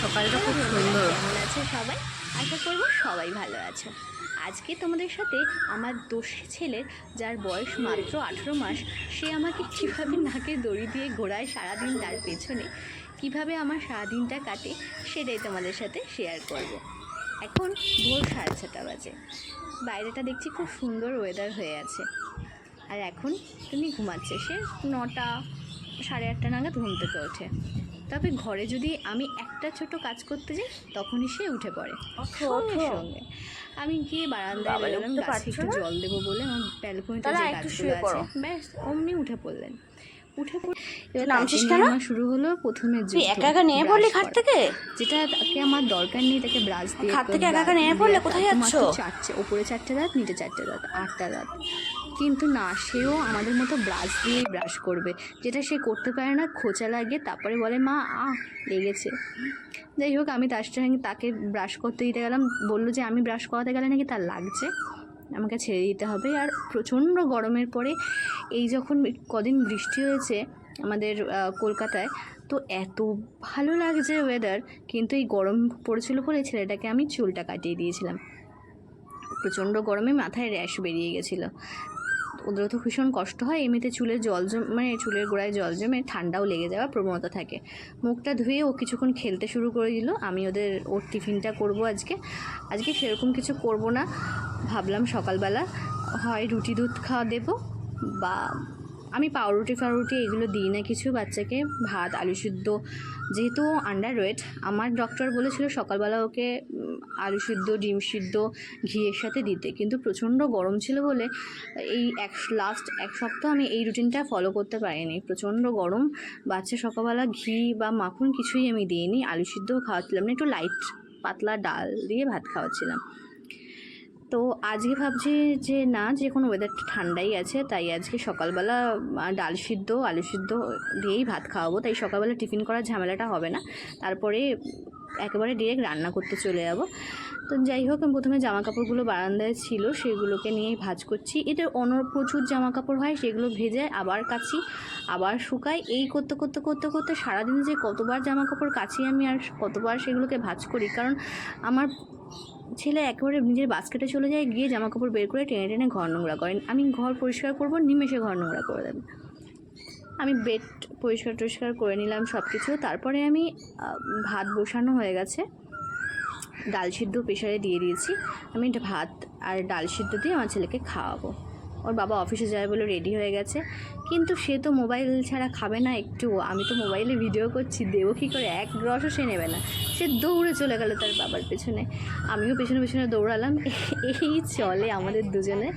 সকালটা খুব সুন্দর। কেমন আছে সবাই? আশা করব সবাই ভালো আছো। আজকে তোমাদের সাথে আমার দোষী ছেলের যার বয়স মাত্র আঠেরো মাস সে আমাকে কীভাবে নাকে দড়ি দিয়ে ঘোরায় সারাদিন তার পেছনে কীভাবে আমার সারাদিনটা কাটে সেটাই তোমাদের সাথে শেয়ার করব। এখন ভোর সাড়ে ছটা বাজে। বাইরেটা দেখছি খুব সুন্দর ওয়েদার হয়ে আছে। আর এখন তুমি ঘুমাচ্ছে সে নটা সাড়ে আটটা নাগাদ ঘুম থেকে ওঠে। তবে ঘরে যদি আমি একটা ছোট কাজ করতে যাই তখনই সে উঠে পড়ে। সঙ্গে সঙ্গে। আমি গিয়ে বারান্দায় উঠতে গাছে একটু জল দেবো বলে আমার ব্যালকনিতে যে গাছগুলো শুয়ে আছে ব্যাস অমনি উঠে পড়লেন। উঠে পড়ে এবার নামছিস তাকে কেন? শুরু হলো প্রথমে তুই একা একা নিয়ে পড়লি খাট থেকে? যেটা তাকে আমার দরকার নেই তাকে ব্রাশ দিয়ে খাট থেকে একা একা নেমে দিয়ে পড়লে কোথায় যাচ্ছো? চারটে ওপরে চারটে দাঁত নিচে চারটে দাঁত আটটা দাঁত কিন্তু না, সেও আমাদের মতো ব্রাশ দিয়েই ব্রাশ করবে, যেটা সে করতে পারে না, খোঁচা লাগে তারপরে বলে, মা, আহ, লেগেছে। যাই হোক, আমি তার সঙ্গে তাকে ব্রাশ করতে দিতে গেলাম, বলল যে, আমি ব্রাশ করাতে গেলে নাকি তার লাগছে? আমাকে ছেড়ে দিতে হবে। আর প্রচণ্ড গরমের পরে এই যখন কদিন বৃষ্টি হয়েছে আমাদের কলকাতায়, তো এত ভালো লাগছে ওয়েদার কিন্তু এই গরম পড়েছিল বলে ছেলেটাকে আমি চুলটা কাটিয়ে দিয়েছিলাম। প্রচণ্ড গরমে মাথায় র্যাশ বেরিয়ে গেছিল। ওদেরও তো ভীষণ কষ্ট হয়, এমনিতে চুলের জল জম মানে চুলের গোড়ায় জল জমে ঠান্ডাও লেগে যাওয়ার প্রবণতা থাকে। মুখটা ধুয়ে ও কিছুক্ষণ খেলতে শুরু করে দিল, আমি ওদের, ওর টিফিনটা করব আজকে। আজকে সেরকম কিছু করব না, ভাবলাম সকালবেলা হয় রুটি দুধ খাওয়া দেবো বা আমি পাউরুটি ফাউরুটি এগুলো দিই না কিছু, বাচ্চাকে ভাত, আলু সিদ্ধ, যেহেতু আন্ডার ওয়েট আমার ডক্টর বলেছিল সকালবেলা ওকে আলু সিদ্ধ, ডিম সিদ্ধ, ঘিয়ের সাথে দিতে। কিন্তু প্রচণ্ড গরম ছিল বলে এই এক লাস্ট এক সপ্তাহ আমি এই রুটিনটা ফলো করতে পারিনি। প্রচণ্ড গরম, বাচ্চা সকালবেলা ঘি বা মাখন কিছুই আমি দিইনি, আলু সিদ্ধও খাওয়াচ্ছিলাম না, একটু লাইট পাতলা ডাল দিয়ে ভাত খাওয়াচ্ছিলাম। তো আজকে ভাবছি যে না, যে কোনো ওয়েদারটা ঠান্ডাই আছে, তাই আজকে সকালবেলা ডাল সিদ্ধ, আলু সিদ্ধ দিয়েই ভাত খাওয়াবো। তাই সকালবেলা টিফিন করার ঝামেলাটা হবে না। তারপরে একেবারে ডিরেক্ট রান্না করতে চলে যাব। তো যাই হোক, আমি প্রথমে জামা কাপড়গুলো বারান্দায় ছিল, সেগুলোকে নিয়েই ভাজ করছি। এদের অন্য প্রচুর জামা কাপড় হয়, সেগুলো ভেজে আবার কাচি, আবার শুকাই। এই করতে করতে করতে করতে সারাদিন যে কতবার জামা কাপড় কাচি আমি আর কতবার সেগুলোকে ভাজ করি, কারণ আমার ছেলে একেবারে নিজের বাস্কেটে চলে যায়, গিয়ে জামা কাপড় বের করে টেনে টেনে ঘর নোংরা করেন। আমি ঘর পরিষ্কার করব, নিমেষে ঘর নোংরা করে দেবেন আমি বেড পরিষ্কার টরিষ্কার করে নিলাম সব কিছু তারপরে আমি ভাত বসানো হয়ে গেছে। ডাল সিদ্ধ প্রেশারে দিয়ে দিয়েছি। আমি ভাত আর ডাল সিদ্ধ দিয়ে আমার ছেলেকে খাওয়াবো। ওর বাবা অফিসে যায় বলে রেডি হয়ে গেছে। কিন্তু সে তো মোবাইল ছাড়া খাবে না একটু। আমি তো মোবাইলে ভিডিও করছি, দেবো কী করে? এক রসও সে নেবে না। সে দৌড়ে চলে গেল তার বাবার পেছনে। আমিও পেছনে পেছনে দৌড়ালাম। এই চলে আমাদের দুজনে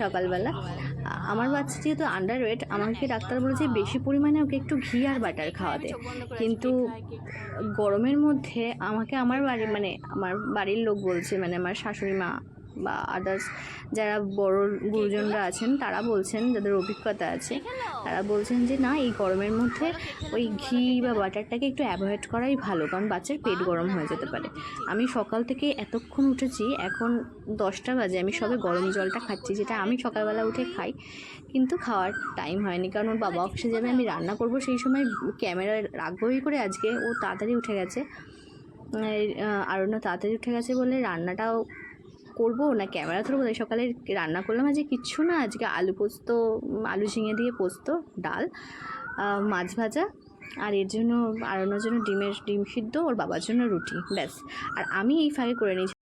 সকালবেলা। আমার বাচ্চা যেহেতু আন্ডার ওয়েট আমাকে ডাক্তার বলেছে বেশি পরিমাণে ওকে একটু ঘি আর বাটার খাওয়াতে কিন্তু গরমের মধ্যে আমাকে আমার বাড়ি মানে আমার বাড়ির লোক বলছে মানে আমার শাশুড়ি মা বা আদার্স যারা বড় গুরুজনরা আছেন, তারা বলছেন, যাদের অভিজ্ঞতা আছে, তারা বলছেন যে, না, এই গরমের মধ্যে ওই ঘি বা বাটারটাকে একটু অ্যাভয়েড করাই ভালো, কারণ বাচ্চার পেট গরম হয়ে যেতে পারে। আমি সকাল থেকে এতক্ষণ উঠেছি, এখন দশটা বাজে, আমি সবে গরম জলটা খাচ্ছি, যেটা আমি সকালবেলা উঠে খাই, কিন্তু খাওয়ার টাইম হয়নি, কারণ ওর বাবা অফিসে যাবে, আমি রান্না করব সেই সময় ক্যামেরা আগ্রহী করে আজকে ও তাড়াতাড়ি উঠে গেছে। আর অন্য তাড়াতাড়ি উঠে গেছে বলে রান্নাটাও করব না ক্যামেরা ধরবো তাই সকালে রান্না করলাম, আজকে কিচ্ছু না। আজকে আলু পোস্ত, আলু ঝিঙে দিয়ে পোস্ত, ডাল মাছ ভাজা। আর এর জন্য আড়ানোর জন্য ডিমের, ডিম সিদ্ধ, ওর বাবার জন্য রুটি, ব্যাস। আর আমি এই ফাঁকে করে নিয়েছি।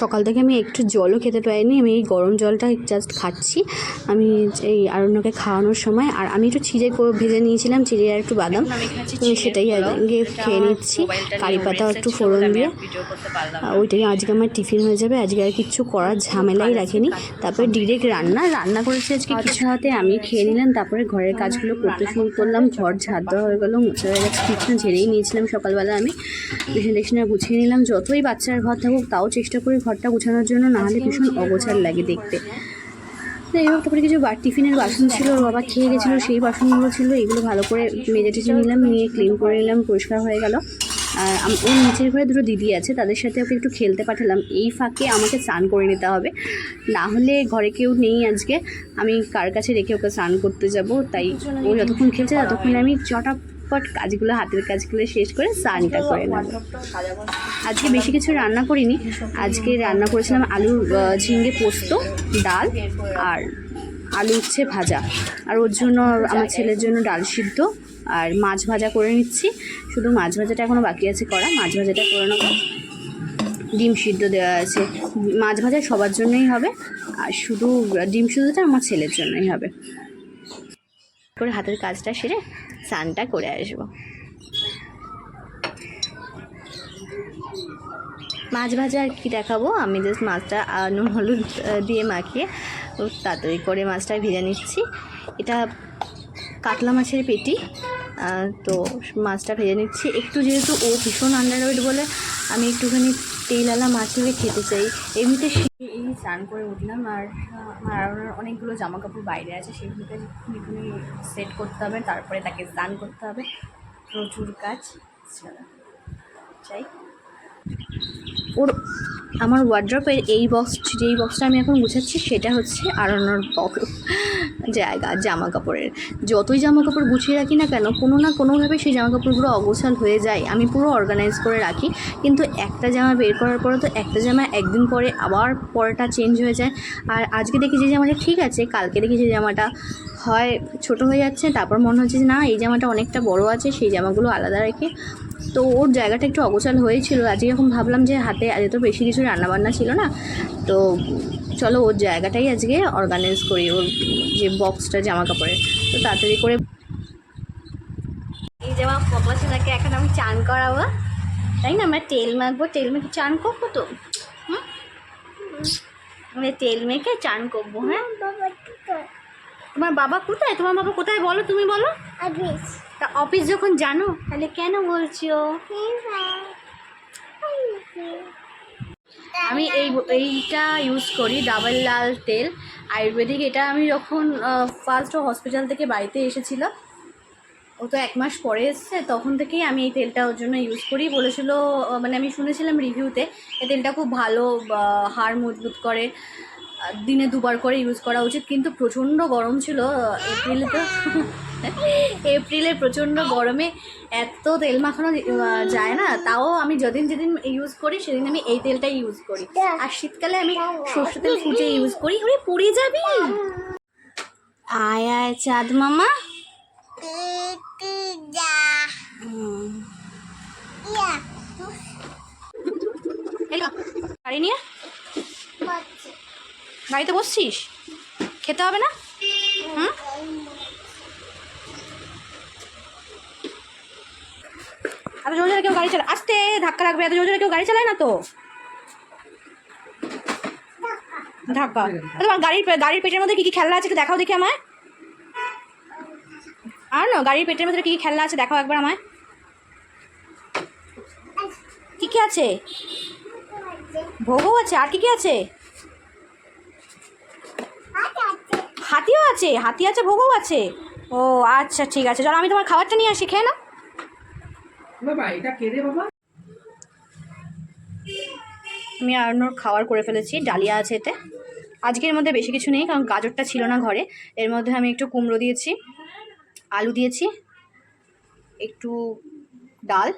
সকাল থেকে আমি একটু জলও খেতে পারিনি আমি এই গরম জলটা জাস্ট খাচ্ছি। আমি এই আরণ্যকে খাওয়ানোর সময় আর আমি একটু চিড়ে ভেজে নিয়েছিলাম চিড়ে আর একটু বাদাম। সেটাই আজকে খেয়ে নিচ্ছি। কারি পাতা একটু ফোড়ন দিয়ে। ওইটাই আজকে আমার টিফিন হয়ে যাবে আজকে আর কিচ্ছু করার ঝামেলাই রাখিনি। তারপরে ডিরেক্ট রান্না রান্না করেছি আজকে কিছু হাতে আমি খেয়ে নিলাম তারপরে ঘরের কাজগুলো করতে শুরু করলাম ঘর ঝাড় দেওয়া হয়ে গেলো মুছে হয়ে গেছে বিছানা ঝেড়েই নিয়েছিলাম সকালবেলা আমি। বিছানা টিছানা গুছিয়ে নিলাম যতই বাচ্চার ঘর থাকুক তাও চেষ্টা করি ঘরটা গোছানোর জন্য না হলে ভীষণ অগোছাল লাগে দেখতে। হোক তারপরে কিছু টিফিনের বাসন ছিল, ওর বাবা খেয়ে গেছিল, সেই বাসনগুলো ছিল, এগুলো ভালো করে মেজে টেজে নিলাম, নিয়ে ক্লিন করে নিলাম, পরিষ্কার হয়ে গেল। আর ওর নিচের ঘরে দুটো দিদি আছে, তাদের সাথে ওকে একটু খেলতে পাঠালাম। এই ফাঁকে আমাকে স্নান করে নিতে হবে। না হলে ঘরে কেউ নেই আজকে, আমি কার কাছে রেখে ওকে স্নান করতে যাব? তাই ও যতক্ষণ খেলছে, ততক্ষণ আমি চটা ঝটপট কাজগুলো হাতের কাজগুলো শেষ করে স্নানটা করে নেব। আজকে বেশি কিছু রান্না করিনি। আজকে রান্না করেছিলাম আহ, ঝিঙ্গে পোস্ত ডাল আর আলু উচ্ছে ভাজা। আর ওর জন্য আমার ছেলের জন্য ডাল সিদ্ধ। আর মাছ ভাজা করে নিচ্ছি। শুধু মাছ ভাজাটা এখনও বাকি আছে করা। মাছ ভাজাটা করে নেব। ডিম সিদ্ধ দেওয়া আছে। মাছ ভাজা সবার জন্যই হবে। আর শুধু ডিম সিদ্ধটা আমার ছেলের জন্যই হবে। করে হাতের কাজটা সেরে স্নানটা করে আসব। মাছ ভাজা আর কি দেখাবো? আমি জাস্ট মাছটা নুন, হলুদ দিয়ে মাখিয়ে তাড়াতাড়ি করে মাছটা ভেজে নিচ্ছি। এটা কাতলা মাছের পেটি তো মাছটা ভেজে নিচ্ছি। একটু যেহেতু ও ভীষণ আন্ডারওয়েট বলে আমি একটুখানি তেলালা মাছ হলে খেতে চাই। এমনিতে এই স্নান করে উঠলাম আর আমার অনেকগুলো জামা কাপড় বাইরে আছে সেগুলোকে একটুখানি সেট করতে হবে তারপরে তাকে স্নান করতে হবে। প্রচুর কাজ চলো, যাই। ওর আমার ওয়ার্ড্রপের এই বক্স যেই বক্সটা আমি এখন গুছাচ্ছি, সেটা হচ্ছে আড়ানোর বক্স জায়গা জামা কাপড়ের যতই জামা কাপড় গুছিয়ে রাখি না কেন, কোনো না কোনোভাবে সেই জামা কাপড়গুলো অগোছাল হয়ে যায়। আমি পুরো অর্গানাইজ করে রাখি, কিন্তু একটা জামা বের করার পরে তো একটা জামা একদিন পরে আবার পরেটা চেঞ্জ হয়ে যায়। আর আজকে দেখি যে জামাটা ঠিক আছে, কালকে দেখি যে জামাটা হয়, ছোট হয়ে যাচ্ছে, তারপর মনে হচ্ছে যে না, এই জামাটা অনেকটা বড় আছে, সেই জামাগুলো আলাদা রেখে। তো ওর জায়গাটা একটু অগোছাল হয়েছিল। আজকে যখন ভাবলাম যে হাতে আজ তো বেশি কিছু রান্নাবান্না ছিল না, তো চলো ওর জায়গাটাই আজকে অর্গানাইজ করি, ওর যে বক্সটা জামা কাপড়ের। তো তাড়াতাড়ি করে এই জামা পকলাচনাকে এখন আমি চান করাবো। তাই না? আমরা তেল মাখবো, তেল মেখে চান করব তো? হুম? তেল মেখে চান করব হ্যাঁ? তোমার বাবা কোথায়? তোমার বাবা কোথায় বলো তুমি বলো। তা অফিস যখন জানো তাহলে কেন বলছো? আমি এই এইটা ইউজ করি ডাবল লাল তেল। আয়ুর্বেদিক এটা আমি যখন ফার্স্ট হসপিটাল থেকে বাড়িতে এসেছিল ও তো এক মাস পরে এসছে তখন থেকেই আমি এই তেলটা ওর জন্য ইউজ করি। বলেছিল মানে আমি শুনেছিলাম রিভিউতে এই তেলটা খুব ভালো হাড় মজবুত করে। দিনে দুবার করে ইউজ করা উচিত। কিন্তু প্রচণ্ড গরম ছিল এপ্রিলে তো এপ্রিলে প্রচণ্ড গরমে এত তেল মাখানো যায় না। তাও আমি যেদিন যেদিন ইউজ করি সেদিন আমি এই তেলটাই ইউজ করি। আর শীতকালে আমি সর্ষে তেল ফুটে ইউজ করি। ওরে পড়ে যাবি? আয় আয় চাঁদ মামা। গাড়ি নিয়ে গাড়িতে বসছিস? খেতে হবে না? হুম? এত জোরে জোরে কেউ গাড়ি চালায় আস্তে, ধাক্কা লাগবে, এত জোরে জোরে কেউ গাড়ি চালায় না তো? ধাক্কা। আরে তোমার গাড়ির গাড়ির পেটের মধ্যে কি কি খেলনা আছে দেখাও দেখি আমায়। আর না, গাড়ির পেটের মধ্যে কি কি খেলনা আছে দেখাও একবার আমায়। কি কি আছে? ভোগও আছে, আর কি কি আছে? হাতিও আছে হাতি আছে ভোগও আছে। ও আচ্ছা ঠিক আছে। চলো আমি তোমার খাবারটা নিয়ে আসি খেয়ে নাও। বাবা এটা কে রে বাবা? আমি আরনোর খাবার করে ফেলেছি ডালিয়া আছে এতে। আজকের মধ্যে বেশি কিছু নেই কারণ গাজরটা ছিল না ঘরে। এর মধ্যে আমি একটু কুমড়ো দিয়েছি আলু দিয়েছি একটু ডাল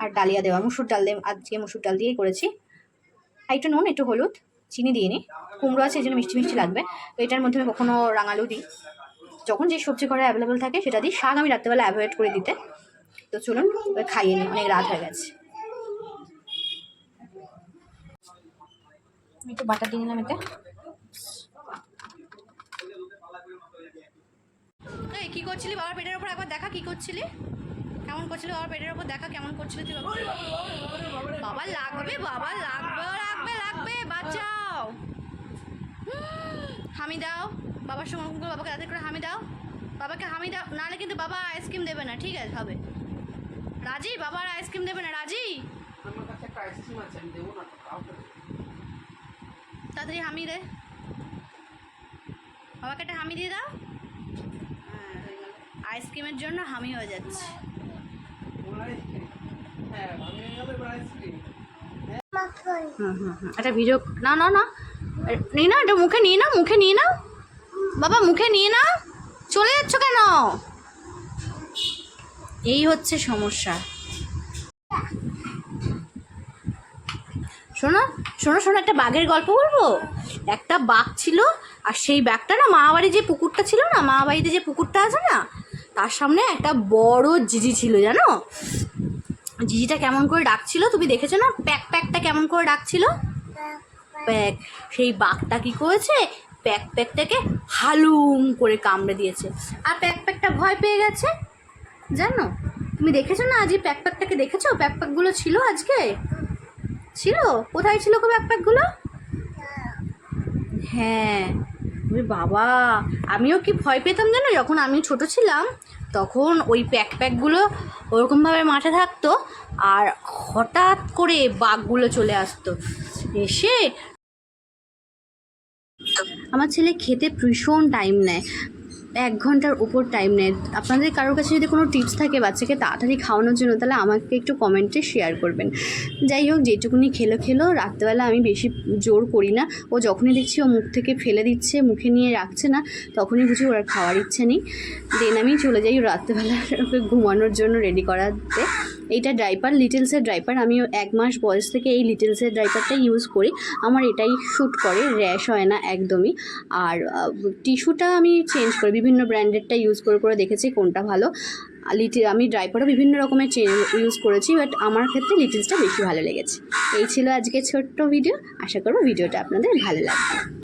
আর ডালিয়া দেওয়া মুসুর ডাল দিয়ে আজকে মুসুর ডাল দিয়েই করেছি। আর একটু নুন একটু হলুদ। চিনি দিয়ে নিই কুমড়ো আছে, এই জন্য মিষ্টি মিষ্টি লাগবে। তো এটার মধ্যে আমি কখনো রাঙালু দিই যখন যে সবজি ঘরে অ্যাভেলেবেল থাকে, সেটা দিই শাক আমি রাত্রেবেলা অ্যাভয়েড করে দিতে। তো চলুন খাইয়ে নিই, অনেক রাত হয়ে গেছে। একটু বাটার দিয়ে নিলাম এতে। কি করছিলি? বাবার পেটের ওপর একবার দেখা, কি করছিলি? কেমন করছিলি? বাবার পেটের ওপর দেখা কেমন করছিলি তুই বাবা? বাবা লাগবে বাবা লাগবে লাগবে লাগবে বাঁচাও। হুম, দাও। বাবার সঙ্গে করে বাবাকে রাতে করে হামি দাও। বাবাকে হামি দাও। নাহলে কিন্তু বাবা আইসক্রিম দেবে না ঠিক আছে হবে। রাজি? বাবার আইসক্রিম দেবে না রাজি? আমার কাছে একটা আইসক্রিম আছে আমি দেবো না তাড়াতাড়ি হামি দে। বাবাকে একটা হামি দিয়ে দাও। আইসক্রিমের জন্য হামি হয়ে যাচ্ছে ওরা আইসক্রিম হ্যাঁ আমি নিয়ে যাব এবার আইসক্রিম হুম হুম হুম একটা ভিডিও না না না। নিয়ে নাও এটা, মুখে নিয়ে নাও, মুখে নিয়ে নাও। বাবা, মুখে নিয়ে নাও। চলে যাচ্ছ কেন? এই হচ্ছে সমস্যা। শোনো শোনো শোনো, একটা বাঘের গল্প বলব? একটা বাঘ ছিল, আর সেই বাঘটা না মামাবাড়ি যে পুকুরটা ছিল না, মামাবাড়িতে যে পুকুরটা আছে না, তার সামনে একটা বড় জিজি ছিল, জানো? জিজিটা কেমন করে ডাকছিল? তুমি দেখেছ না? প্যাক, প্যাকটা কেমন করে ডাকছিল? প্যাক। সেই বাঘটা কি করেছে? প্যাক, প্যাকটাকে হালুম করে কামড়ে দিয়েছে। আর প্যাক, প্যাকটা ভয় পেয়ে গেছে? জানো? তুমি দেখেছ না আজই প্যাক, প্যাকটাকে দেখেছ? প্যাক, প্যাকগুলো ছিল আজকে? ছিল? কোথায় ছিল গো প্যাক, প্যাকগুলো? হ্যাঁ। বাবা, আমিও কি ভয় পেতাম জানো? যখন আমি ছোট ছিলাম তখন ওই প্যাক প্যাকগুলো ওরকমভাবে মাঠে থাকতো আর হঠাৎ করে বাঘগুলো চলে আসতো। এসে আমার ছেলে খেতে ভীষণ টাইম নেয়। এক ঘণ্টার উপর টাইম নেয়। আপনাদের কারোর কাছে যদি কোনো টিপস থাকে বাচ্চাকে তাড়াতাড়ি খাওয়ানোর জন্য, তাহলে আমাকে একটু কমেন্টে শেয়ার করবেন। যাই হোক, যেটুকুনি খেলো খেলো, রাত্রেবেলা আমি বেশি জোর করি না। ও যখনই দেখছি ও মুখ থেকে ফেলে দিচ্ছে, মুখে নিয়ে রাখছে না, তখনই বুঝি ওরা খাওয়ার ইচ্ছে নেই। দেন আমি চলে যাই রাত্রেবেলা ওকে ঘুমানোর জন্য রেডি করাতে। এইটা ড্রাইপার, লিটেলসের ড্রাইপার। আমি এক মাস বয়স থেকে এই লিটেলসের ড্রাইপারটা ইউজ করি। আমার এটাই শ্যুট করে, র্যাশ হয় না একদমই। আর টিস্যুটা আমি চেঞ্জ করি, বিভিন্ন ব্র্যান্ডেডটা ইউজ করে করে দেখেছি কোনটা ভালো। লিটিল, আমি ড্রাইপারও বিভিন্ন রকমের ইউজ করেছি, বাট আমার ক্ষেত্রে লিটিলসটা বেশি ভালো লেগেছে। এই ছিল আজকে ছোট্ট ভিডিও। আশা করব ভিডিওটা আপনাদের ভালো লাগবে।